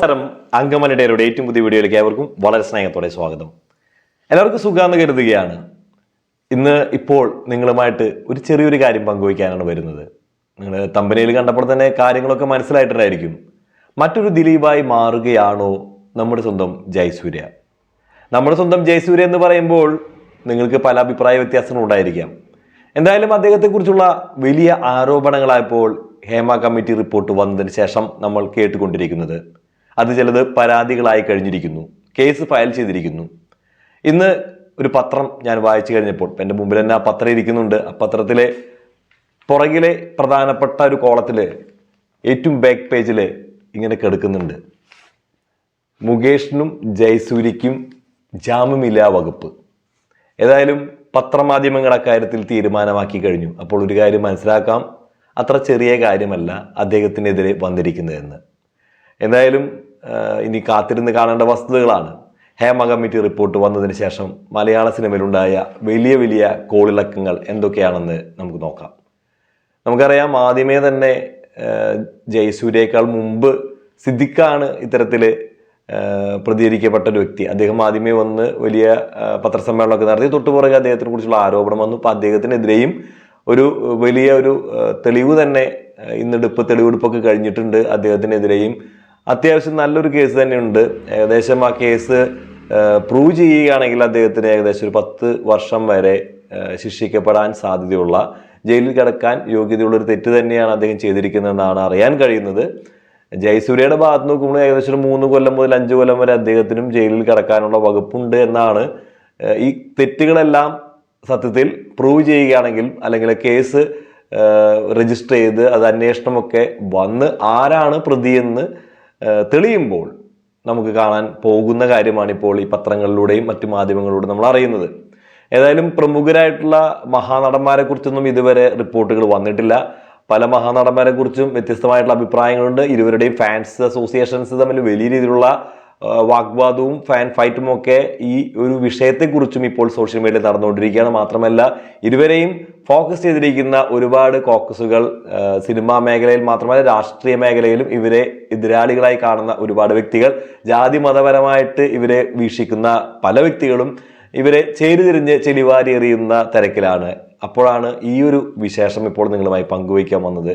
നമസ്കാരം അങ്കമനിടയുടെ ഏറ്റവും പുതിയ വീഡിയോയിലേക്ക് ഏവർക്കും വളരെ സ്നേഹത്തോടെ സ്വാഗതം. എല്ലാവർക്കും സുഖമെന്ന് കരുതുകയാണ്. ഇന്ന് ഇപ്പോൾ നിങ്ങളുമായിട്ട് ഒരു ചെറിയൊരു കാര്യം പങ്കുവയ്ക്കാനാണ് വരുന്നത്. നിങ്ങൾ തമ്പനയിൽ കണ്ടപ്പോൾ തന്നെ കാര്യങ്ങളൊക്കെ മനസ്സിലായിട്ടുണ്ടായിരിക്കും. മറ്റൊരു ദിലീപായി മാറുകയാണോ നമ്മുടെ സ്വന്തം ജയസൂര്യ? നമ്മുടെ സ്വന്തം ജയസൂര്യ എന്ന് പറയുമ്പോൾ നിങ്ങൾക്ക് പല അഭിപ്രായ വ്യത്യാസങ്ങളും ഉണ്ടായിരിക്കാം. എന്തായാലും അദ്ദേഹത്തെക്കുറിച്ചുള്ള വലിയ ആരോപണങ്ങളായപ്പോൾ ഹേമ കമ്മിറ്റി റിപ്പോർട്ട് വന്നതിന് ശേഷം നമ്മൾ കേട്ടുകൊണ്ടിരിക്കുന്നത് അത് ചിലത് പരാതികളായി കഴിഞ്ഞിരിക്കുന്നു. കേസ് ഫയൽ ചെയ്തിരിക്കുന്നു. ഇന്ന് ഒരു പത്രം ഞാൻ വായിച്ചു കഴിഞ്ഞപ്പോൾ എന്റെ മുമ്പിൽ തന്നെ ആ പത്രം ഇരിക്കുന്നുണ്ട്. ആ പത്രത്തിലെ പുറകിലെ പ്രധാനപ്പെട്ട ഒരു കോളത്തിൽ ഏറ്റവും ബാക്ക് പേജിൽ ഇങ്ങനെ കിടക്കുന്നുണ്ട്. മുകേഷിനും ജയസൂര്യയ്ക്കും ജാമ്യമില്ലാ വകുപ്പ്. ഏതായാലും പത്രമാധ്യമങ്ങൾ അക്കാര്യത്തിൽ തീരുമാനമാക്കി കഴിഞ്ഞു. അപ്പോൾ ഒരു കാര്യം മനസ്സിലാക്കാം. അത്ര ചെറിയ കാര്യമല്ല അദ്ദേഹത്തിനെതിരെ വന്നിരിക്കുന്നതെന്ന്. എന്തായാലും ഇനി കാത്തിരുന്ന് കാണേണ്ട വസ്തുതകളാണ്. ഹേമ കമ്മിറ്റി റിപ്പോർട്ട് വന്നതിന് ശേഷം മലയാള സിനിമയിലുണ്ടായ വലിയ വലിയ കോളിളക്കങ്ങൾ എന്തൊക്കെയാണെന്ന് നമുക്ക് നോക്കാം. നമുക്കറിയാം ആദ്യമേ തന്നെ ജയസൂര്യയേക്കാൾ മുമ്പ് സിദ്ദിഖാണ് ഇത്തരത്തിൽ പ്രതികരിക്കപ്പെട്ട ഒരു വ്യക്തി. അദ്ദേഹം ആദ്യമേ വന്ന് വലിയ പത്രസമ്മേളനമൊക്കെ നടത്തി. തൊട്ടുപുറകെ അദ്ദേഹത്തിനെ കുറിച്ചുള്ള ആരോപണം വന്നു. അപ്പോൾ അദ്ദേഹത്തിനെതിരെയും ഒരു വലിയ ഒരു തെളിവ് തന്നെ ഇന്നെടുപ്പ് തെളിവെടുപ്പൊക്കെ കഴിഞ്ഞിട്ടുണ്ട്. അദ്ദേഹത്തിനെതിരെയും അത്യാവശ്യം നല്ലൊരു കേസ് തന്നെയുണ്ട്. ഏകദേശം ആ കേസ് പ്രൂവ് ചെയ്യുകയാണെങ്കിൽ അദ്ദേഹത്തിന് ഏകദേശം ഒരു പത്ത് വർഷം വരെ ശിക്ഷിക്കപ്പെടാൻ സാധ്യതയുള്ള ജയിലിൽ കിടക്കാൻ യോഗ്യതയുള്ള ഒരു തെറ്റ് തന്നെയാണ് അദ്ദേഹം ചെയ്തിരിക്കുന്നതെന്നാണ് അറിയാൻ കഴിയുന്നത്. ജയസൂര്യയുടെ ഭാഗത്ത് നോക്കുമ്പോൾ ഏകദേശം ഒരു മൂന്ന് കൊല്ലം മുതൽ അഞ്ച് കൊല്ലം വരെ അദ്ദേഹത്തിനും ജയിലിൽ കിടക്കാനുള്ള വകുപ്പുണ്ട് എന്നാണ് ഈ തെറ്റുകളെല്ലാം സത്യത്തിൽ പ്രൂവ് ചെയ്യുകയാണെങ്കിൽ അല്ലെങ്കിൽ കേസ് രജിസ്റ്റർ ചെയ്ത് അത് അന്വേഷണമൊക്കെ വന്ന് ആരാണ് പ്രതിയെന്ന് തെളിയുമ്പോൾ നമുക്ക് കാണാൻ പോകുന്ന കാര്യമാണ് ഇപ്പോൾ ഈ പത്രങ്ങളിലൂടെയും മറ്റു മാധ്യമങ്ങളിലൂടെ നമ്മൾ അറിയുന്നത്. ഏതായാലും പ്രമുഖരായിട്ടുള്ള മഹാനടന്മാരെ കുറിച്ചൊന്നും ഇതുവരെ റിപ്പോർട്ടുകൾ വന്നിട്ടില്ല. പല മഹാനടന്മാരെ കുറിച്ചും വ്യത്യസ്തമായിട്ടുള്ള അഭിപ്രായങ്ങളുണ്ട്. ഇരുവരുടെയും ഫാൻസ് അസോസിയേഷൻസ് തമ്മിൽ വലിയ രീതിയിലുള്ള വാഗ്വാദവും ഫാൻ ഫൈറ്റും ഒക്കെ ഈ ഒരു വിഷയത്തെക്കുറിച്ചും ഇപ്പോൾ സോഷ്യൽ മീഡിയയിൽ നടന്നുകൊണ്ടിരിക്കുകയാണ്. മാത്രമല്ല ഇരുവരെയും ഫോക്കസ് ചെയ്തിരിക്കുന്ന ഒരുപാട് കോക്കസുകൾ സിനിമാ മേഖലയിൽ മാത്രമല്ല രാഷ്ട്രീയ മേഖലയിലും ഇവരെ എതിരാളികളായി കാണുന്ന ഒരുപാട് വ്യക്തികൾ ജാതി മതപരമായിട്ട് ഇവരെ വീക്ഷിക്കുന്ന പല വ്യക്തികളും ഇവരെ ചേരിതിരിഞ്ഞ് ചെളിവാരി എറിയുന്ന തിരക്കിലാണ്. അപ്പോഴാണ് ഈ ഒരു വിശേഷം ഇപ്പോൾ നിങ്ങളുമായി പങ്കുവയ്ക്കാൻ വന്നത്.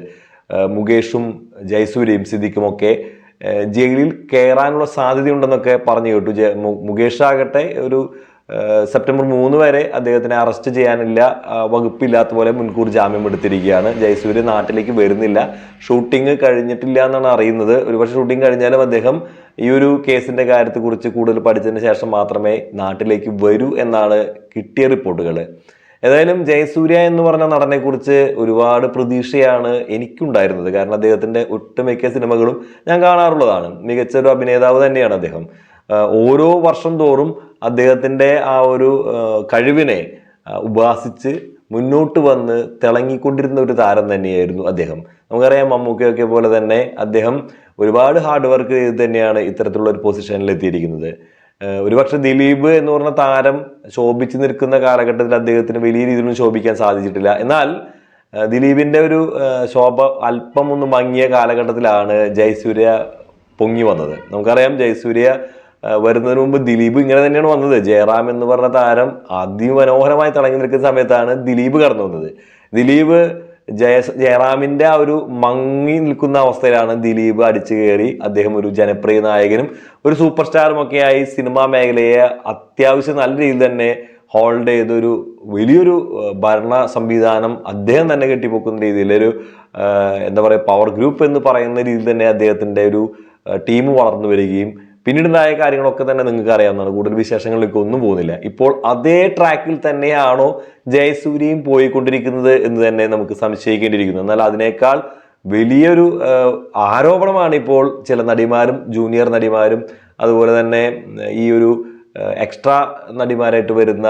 മുകേഷും ജയസൂര്യയും സിദ്ദിഖും ഒക്കെ ആ, ജയിലിൽ കയറാനുള്ള സാധ്യതയുണ്ടെന്നൊക്കെ പറഞ്ഞു കേട്ടു. മുകേഷ് ആകട്ടെ ഒരു സെപ്റ്റംബർ മൂന്ന് വരെ അദ്ദേഹത്തിനെ അറസ്റ്റ് ചെയ്യാനില്ല വകുപ്പില്ലാത്ത പോലെ മുൻകൂർ ജാമ്യം എടുത്തിരിക്കുകയാണ്. ജയസൂര്യ നാട്ടിലേക്ക് വരുന്നില്ല. ഷൂട്ടിംഗ് കഴിഞ്ഞിട്ടില്ല എന്നാണ് അറിയുന്നത്. ഒരുപക്ഷെ ഷൂട്ടിംഗ് കഴിഞ്ഞാലും അദ്ദേഹം ഈ ഒരു കേസിന്റെ കാര്യത്തെക്കുറിച്ച് കൂടുതൽ പഠിച്ചതിന് ശേഷം മാത്രമേ നാട്ടിലേക്ക് വരൂ എന്നാണ് കിട്ടിയ റിപ്പോർട്ടുകൾ ഏതായാലും ജയസൂര്യ എന്ന് പറഞ്ഞ നടനെ കുറിച്ച് ഒരുപാട് പ്രതീക്ഷയാണ് എനിക്കുണ്ടായിരുന്നത്. കാരണം അദ്ദേഹത്തിന്റെ ഒട്ടുമിക്ക സിനിമകളും ഞാൻ കാണാറുള്ളതാണ്. മികച്ചൊരു അഭിനേതാവ് തന്നെയാണ് അദ്ദേഹം. ഓരോ വർഷം തോറും അദ്ദേഹത്തിന്റെ ആ ഒരു കഴിവിനെ ഉപാസിച്ച് മുന്നോട്ട് വന്ന് തിളങ്ങിക്കൊണ്ടിരുന്ന ഒരു താരം തന്നെയായിരുന്നു അദ്ദേഹം. നമുക്കറിയാം മമ്മൂക്കയൊക്കെ പോലെ തന്നെ അദ്ദേഹം ഒരുപാട് ഹാർഡ് വർക്ക് ചെയ്ത് തന്നെയാണ് ഇത്തരത്തിലുള്ള ഒരു പൊസിഷനിൽ എത്തിയിരിക്കുന്നത്. ഒരുപക്ഷെ ദിലീപ് എന്ന് പറഞ്ഞ താരം ശോഭിച്ചു നിൽക്കുന്ന കാലഘട്ടത്തിൽ അദ്ദേഹത്തിന് വലിയ രീതിയിലൊന്നും ശോഭിക്കാൻ സാധിച്ചിട്ടില്ല. എന്നാൽ ദിലീപിന്റെ ഒരു ശോഭ അല്പം ഒന്ന് മങ്ങിയ കാലഘട്ടത്തിലാണ് ജയസൂര്യ പൊങ്ങി വന്നത്. നമുക്കറിയാം ജയസൂര്യ വരുന്നതിന് മുമ്പ് ദിലീപ് ഇങ്ങനെ തന്നെയാണ് വന്നത്. ജയറാം എന്ന് പറഞ്ഞ താരം അതിമനോഹരമായി തിളങ്ങി നിൽക്കുന്ന സമയത്താണ് ദിലീപ് കടന്നു വന്നത് ദിലീപ് ജയ ജയറാമിന്റെ ആ ഒരു മങ്ങി നിൽക്കുന്ന അവസ്ഥയിലാണ് ദിലീപ് അടിച്ചു കയറി. അദ്ദേഹം ഒരു ജനപ്രിയ നായകനും ഒരു സൂപ്പർ സ്റ്റാറും ഒക്കെ ആയി സിനിമാ മേഖലയെ അത്യാവശ്യം നല്ല രീതിയിൽ തന്നെ ഹോൾഡ് ചെയ്തൊരു വലിയൊരു ഭരണ സംവിധാനം അദ്ദേഹം തന്നെ കെട്ടിപ്പൊക്കുന്ന രീതിയിലൊരു ഒരു എന്താ പറയുക പവർ ഗ്രൂപ്പ് എന്ന് പറയുന്ന രീതിയിൽ തന്നെ അദ്ദേഹത്തിന്റെ ഒരു ടീം വളർന്നു വരികയും പിന്നീടുണ്ടായ കാര്യങ്ങളൊക്കെ തന്നെ നിങ്ങൾക്ക് അറിയാവുന്നതാണ്. കൂടുതൽ വിശേഷങ്ങളിലേക്ക് ഒന്നും പോകുന്നില്ല. ഇപ്പോൾ അതേ ട്രാക്കിൽ തന്നെയാണോ ജയസൂര്യയും പോയിക്കൊണ്ടിരിക്കുന്നത് എന്ന് തന്നെ നമുക്ക് സംശയിക്കേണ്ടിയിരിക്കുന്നു. എന്നാൽ അതിനേക്കാൾ വലിയൊരു ആരോപണമാണ് ഇപ്പോൾ ചില നടിമാരും ജൂനിയർ നടിമാരും അതുപോലെ തന്നെ ഈ ഒരു എക്സ്ട്രാ നടിമാരായിട്ട് വരുന്ന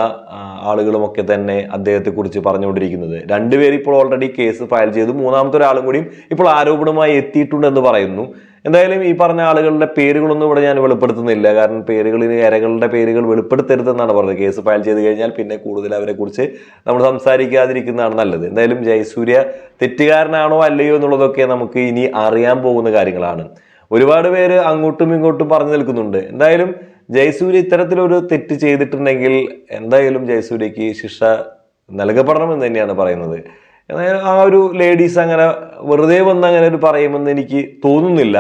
ആളുകളുമൊക്കെ തന്നെ അദ്ദേഹത്തെക്കുറിച്ച് പറഞ്ഞുകൊണ്ടിരിക്കുന്നത്. രണ്ടുപേരിപ്പോൾ ഓൾറെഡി കേസ് ഫയൽ ചെയ്തു. മൂന്നാമത്തെ ഒരാളും കൂടിയും ഇപ്പോൾ ആരോപണമായി എത്തിയിട്ടുണ്ടെന്ന് പറയുന്നു. എന്തായാലും ഈ പറഞ്ഞ ആളുകളുടെ പേരുകളൊന്നും ഇവിടെ ഞാൻ വെളിപ്പെടുത്തുന്നില്ല. കാരണം പേരുകളിന് ഇരകളുടെ പേരുകൾ വെളിപ്പെടുത്തരുതെന്നാണ് പറഞ്ഞത്. കേസ് ഫയൽ ചെയ്ത് കഴിഞ്ഞാൽ പിന്നെ കൂടുതൽ അവരെ കുറിച്ച് നമ്മൾ സംസാരിക്കാതിരിക്കുന്നതാണ് നല്ലത്. എന്തായാലും ജയസൂര്യ തെറ്റുകാരനാണോ അല്ലയോ എന്നുള്ളതൊക്കെ നമുക്ക് ഇനി അറിയാൻ പോകുന്ന കാര്യങ്ങളാണ്. ഒരുപാട് പേര് അങ്ങോട്ടും ഇങ്ങോട്ടും പറഞ്ഞു നിൽക്കുന്നുണ്ട്. എന്തായാലും ജയസൂര്യ ഇത്തരത്തിലൊരു തെറ്റ് ചെയ്തിട്ടുണ്ടെങ്കിൽ എന്തായാലും ജയസൂര്യക്ക് ശിക്ഷ നൽകപ്പെടണമെന്ന് തന്നെയാണ് പറയുന്നത്. ആ ഒരു ലേഡീസ് അങ്ങനെ വെറുതെ വന്ന് അങ്ങനെ ഒരു പറയുമെന്ന് എനിക്ക് തോന്നുന്നില്ല.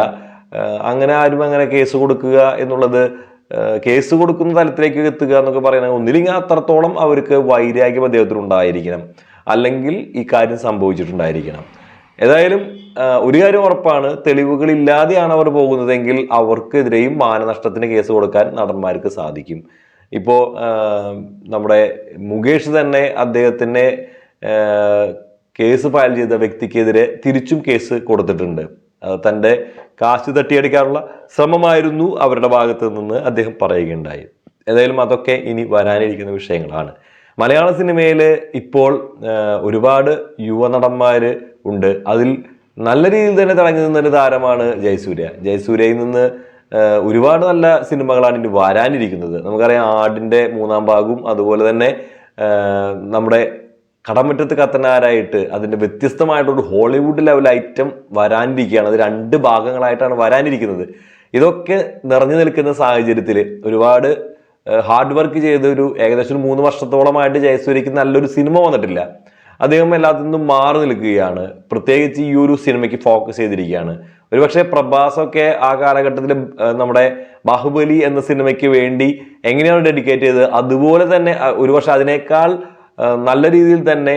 അങ്ങനെ ആരും അങ്ങനെ കേസ് കൊടുക്കുക എന്നുള്ളത് കേസ് കൊടുക്കുന്ന തലത്തിലേക്ക് എത്തുക എന്നൊക്കെ പറയുന്നത് ഒന്നില്ലെങ്കിൽ അത്രത്തോളം അവർക്ക് വൈരാഗ്യം അദ്ദേഹത്തിന് ഉണ്ടായിരിക്കണം. അല്ലെങ്കിൽ ഈ കാര്യം സംഭവിച്ചിട്ടുണ്ടായിരിക്കണം. ഏതായാലും ഒരു കാര്യം ഉറപ്പാണ് തെളിവുകളില്ലാതെയാണ് അവർ പോകുന്നതെങ്കിൽ അവർക്കെതിരെയും മാനനഷ്ടത്തിന് കേസ് കൊടുക്കാൻ നടന്മാർക്ക് സാധിക്കും. ഇപ്പോൾ നമ്മുടെ മുകേഷ് തന്നെ അദ്ദേഹത്തിനെ ആഹ് കേസ് ഫയൽ ചെയ്ത വ്യക്തിക്കെതിരെ തിരിച്ചും കേസ് കൊടുത്തിട്ടുണ്ട്. തന്റെ കാശ് തട്ടിയടിക്കാനുള്ള ശ്രമമായിരുന്നു അവരുടെ ഭാഗത്ത് നിന്ന് അദ്ദേഹം പറയുകയുണ്ടായി. ഏതായാലും അതൊക്കെ ഇനി വരാനിരിക്കുന്ന വിഷയങ്ങളാണ്. മലയാള സിനിമയിൽ ഇപ്പോൾ ഒരുപാട് യുവനടന്മാർ ഉണ്ട്. അതിൽ നല്ല രീതിയിൽ തന്നെ തിളങ്ങി നിന്നൊരു താരമാണ് ജയസൂര്യ. ജയസൂര്യയിൽ നിന്ന് ഒരുപാട് നല്ല സിനിമകളാണ് ഇനി വരാനിരിക്കുന്നത്. നമുക്കറിയാം ആടിന്റെ മൂന്നാം ഭാഗവും അതുപോലെ തന്നെ നമ്മുടെ കടമറ്റത്ത് കത്തനാരായിട്ട് അതിന്റെ വ്യത്യസ്തമായിട്ടൊരു ഹോളിവുഡ് ലെവൽ ഐറ്റം വരാനിരിക്കുകയാണ്. അത് രണ്ട് ഭാഗങ്ങളായിട്ടാണ് വരാനിരിക്കുന്നത്. ഇതൊക്കെ നിറഞ്ഞു നിൽക്കുന്ന സാഹചര്യത്തിൽ ഒരുപാട് ഹാർഡ് വർക്ക് ചെയ്ത് ഒരു ഏകദേശം മൂന്ന് വർഷത്തോളമായിട്ട് ജയസൂര്യക്ക് നല്ലൊരു സിനിമ വന്നിട്ടില്ല. അദ്ദേഹം എല്ലാത്തിൽ നിന്നും മാറി നിൽക്കുകയാണ്. പ്രത്യേകിച്ച് ഈ ഒരു സിനിമയ്ക്ക് ഫോക്കസ് ചെയ്തിരിക്കുകയാണ്. ഒരുപക്ഷെ പ്രഭാസൊക്കെ ആ കാലഘട്ടത്തിൽ നമ്മുടെ ബാഹുബലി എന്ന സിനിമയ്ക്ക് വേണ്ടി എങ്ങനെയാണ് ഡെഡിക്കേറ്റ് ചെയ്തത്? അതുപോലെ തന്നെ ഒരുപക്ഷെ അതിനേക്കാൾ നല്ല രീതിയിൽ തന്നെ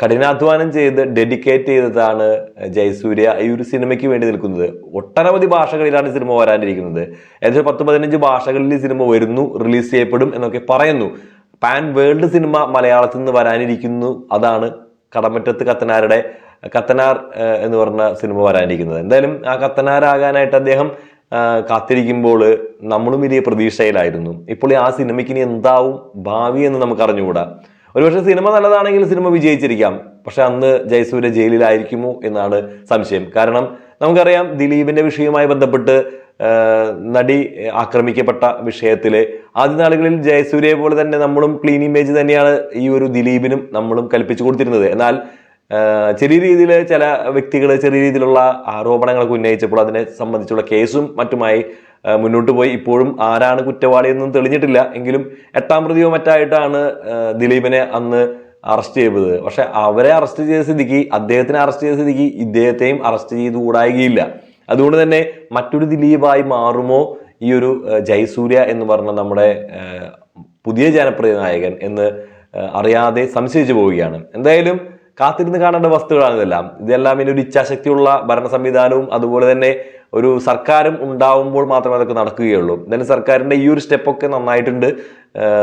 കഠിനാധ്വാനം ചെയ്ത് ഡെഡിക്കേറ്റ് ചെയ്തതാണ് ജയസൂര്യ ഈ ഒരു സിനിമയ്ക്ക് വേണ്ടി നിൽക്കുന്നത്. ഒട്ടനവധി ഭാഷകളിലാണ് സിനിമ വരാനിരിക്കുന്നത്. ഏകദേശം പത്ത് പതിനഞ്ച് ഭാഷകളിൽ ഈ സിനിമ വരുന്നു റിലീസ് ചെയ്യപ്പെടും എന്നൊക്കെ പറയുന്നു. പാൻ വേൾഡ് സിനിമ മലയാളത്തിൽ നിന്ന് വരാനിരിക്കുന്നു. അതാണ് കടമറ്റത്ത് കത്തനാരുടെ കത്തനാർ എന്ന് പറഞ്ഞ സിനിമ വരാനിരിക്കുന്നത്. എന്തായാലും ആ കത്തനാരാകാനായിട്ട് അദ്ദേഹം കാത്തിരിക്കുമ്പോൾ നമ്മളും വലിയ പ്രതീക്ഷയിലായിരുന്നു. ഇപ്പോൾ ആ സിനിമയ്ക്ക് ഇനി എന്താവും ഭാവി എന്ന് നമുക്ക് അറിഞ്ഞുകൂടാ ഒരുപക്ഷെ സിനിമ നല്ലതാണെങ്കിൽ സിനിമ വിജയിച്ചിരിക്കാം. പക്ഷെ അന്ന് ജയസൂര്യ ജയിലിലായിരിക്കുമോ എന്നാണ് സംശയം. കാരണം നമുക്കറിയാം ദിലീപിന്റെ വിഷയവുമായി ബന്ധപ്പെട്ട് നടി ആക്രമിക്കപ്പെട്ട വിഷയത്തിൽ ആദ്യ നാളുകളിൽ ജയസൂര്യയെ പോലെ തന്നെ നമ്മളും ക്ലീൻ ഇമേജ് തന്നെയാണ് ഈ ഒരു ദിലീപിനും നമ്മളും കൽപ്പിച്ചു കൊടുത്തിരുന്നത്. എന്നാൽ ചെറിയ രീതിയിൽ ചില വ്യക്തികൾ ചെറിയ രീതിയിലുള്ള ആരോപണങ്ങളൊക്കെ ഉന്നയിച്ചപ്പോൾ അതിനെ സംബന്ധിച്ചുള്ള കേസും മറ്റുമായി മുന്നോട്ട് പോയി. ഇപ്പോഴും ആരാണ് കുറ്റവാളി എന്നും തെളിഞ്ഞിട്ടില്ല. എങ്കിലും എട്ടാം പ്രതിയോ മറ്റായിട്ടാണ് ദിലീപിനെ അന്ന് അറസ്റ്റ് ചെയ്തത്. പക്ഷെ അവരെ അറസ്റ്റ് ചെയ്ത സ്ഥിതിക്ക് അദ്ദേഹത്തിനെ അറസ്റ്റ് ചെയ്ത സ്ഥിതിക്ക് ഇദ്ദേഹത്തെയും അറസ്റ്റ് ചെയ്തുകൂടായികയില്ല അതുകൊണ്ട് തന്നെ മറ്റൊരു ദിലീപായി മാറുമോ? ഈ ഒരു ജയസൂര്യ എന്ന് പറഞ്ഞ നമ്മുടെ പുതിയ ജനപ്രിയ നായകൻ എന്ന് അറിയാതെ സംശയിച്ചു പോവുകയാണ്. എന്തായാലും കാത്തിരുന്ന് കാണേണ്ട വസ്തുക്കളാണ് ഇതെല്ലാം ഇതെല്ലാം ഇനി ഒരു ഇച്ഛാശക്തിയുള്ള ഭരണ സംവിധാനവും അതുപോലെ തന്നെ ഒരു സർക്കാരും ഉണ്ടാവുമ്പോൾ മാത്രമേ അതൊക്കെ നടക്കുകയുള്ളൂ. എന്തായാലും സർക്കാരിന്റെ ഈ ഒരു സ്റ്റെപ്പൊക്കെ നന്നായിട്ടുണ്ട്.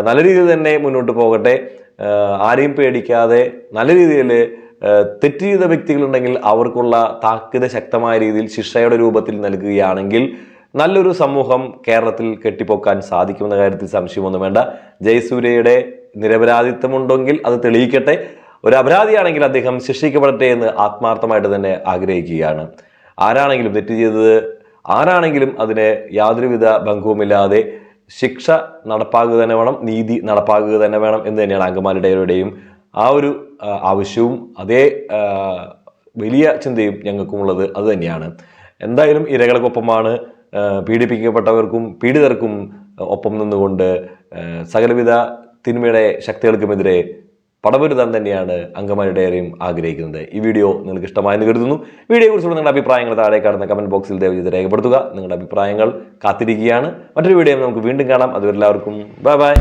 നല്ല രീതിയിൽ തന്നെ മുന്നോട്ട് പോകട്ടെ. ആരെയും പേടിക്കാതെ നല്ല രീതിയിൽ തെറ്റ് ചെയ്ത വ്യക്തികളുണ്ടെങ്കിൽ അവർക്കുള്ള താക്കീത് ശക്തമായ രീതിയിൽ ശിക്ഷയുടെ രൂപത്തിൽ നൽകുകയാണെങ്കിൽ നല്ലൊരു സമൂഹം കേരളത്തിൽ കെട്ടിപ്പൊക്കാൻ സാധിക്കുമെന്ന കാര്യത്തിൽ സംശയമൊന്നും വേണ്ട. ജയസൂര്യയുടെ നിരപരാധിത്വമുണ്ടെങ്കിൽ അത് തെളിയിക്കട്ടെ. ഒരു അപരാധിയാണെങ്കിൽ അദ്ദേഹം ശിക്ഷിക്കപ്പെടട്ടെ എന്ന് ആത്മാർത്ഥമായിട്ട് തന്നെ ആഗ്രഹിക്കുകയാണ്. ആരാണെങ്കിലും തെറ്റ് ചെയ്തത് ആരാണെങ്കിലും അതിന് യാതൊരുവിധ ഭംഗവുമില്ലാതെ ശിക്ഷ നടപ്പാക്കുക തന്നെ വേണം നീതി നടപ്പാക്കുക തന്നെ വേണം എന്ന് തന്നെയാണ് അങ്കമാലിയുടെയും ആ ഒരു ആവശ്യവും അതേ വലിയ ചിന്തയും ഞങ്ങൾക്കുമുള്ളത് അത് തന്നെയാണ്. എന്തായാലും ഇരകൾക്കൊപ്പമാണ് പീഡിപ്പിക്കപ്പെട്ടവർക്കും പീഡിതർക്കും ഒപ്പം നിന്നുകൊണ്ട് സകലവിധ തിന്മയുടെ ശക്തികൾക്കുമെതിരെ പടപൊരുതാൻ തന്നെയാണ് അങ്കമാലി ഡയറിയും ആഗ്രഹിക്കുന്നത്. ഈ വീഡിയോ നിങ്ങൾക്ക് ഇഷ്ടമായെന്ന് കരുതുന്നു. വീഡിയോയെ കുറിച്ചുള്ള നിങ്ങളുടെ അഭിപ്രായങ്ങൾ താഴെ കാണുന്ന കമന്റ് ബോക്സിൽ ദയവ് രേഖപ്പെടുത്തുക. നിങ്ങളുടെ അഭിപ്രായങ്ങൾ കാത്തിരിക്കുകയാണ്. മറ്റൊരു വീഡിയോ നമുക്ക് വീണ്ടും കാണാം. അതുവരെല്ലാവർക്കും ബൈ ബൈ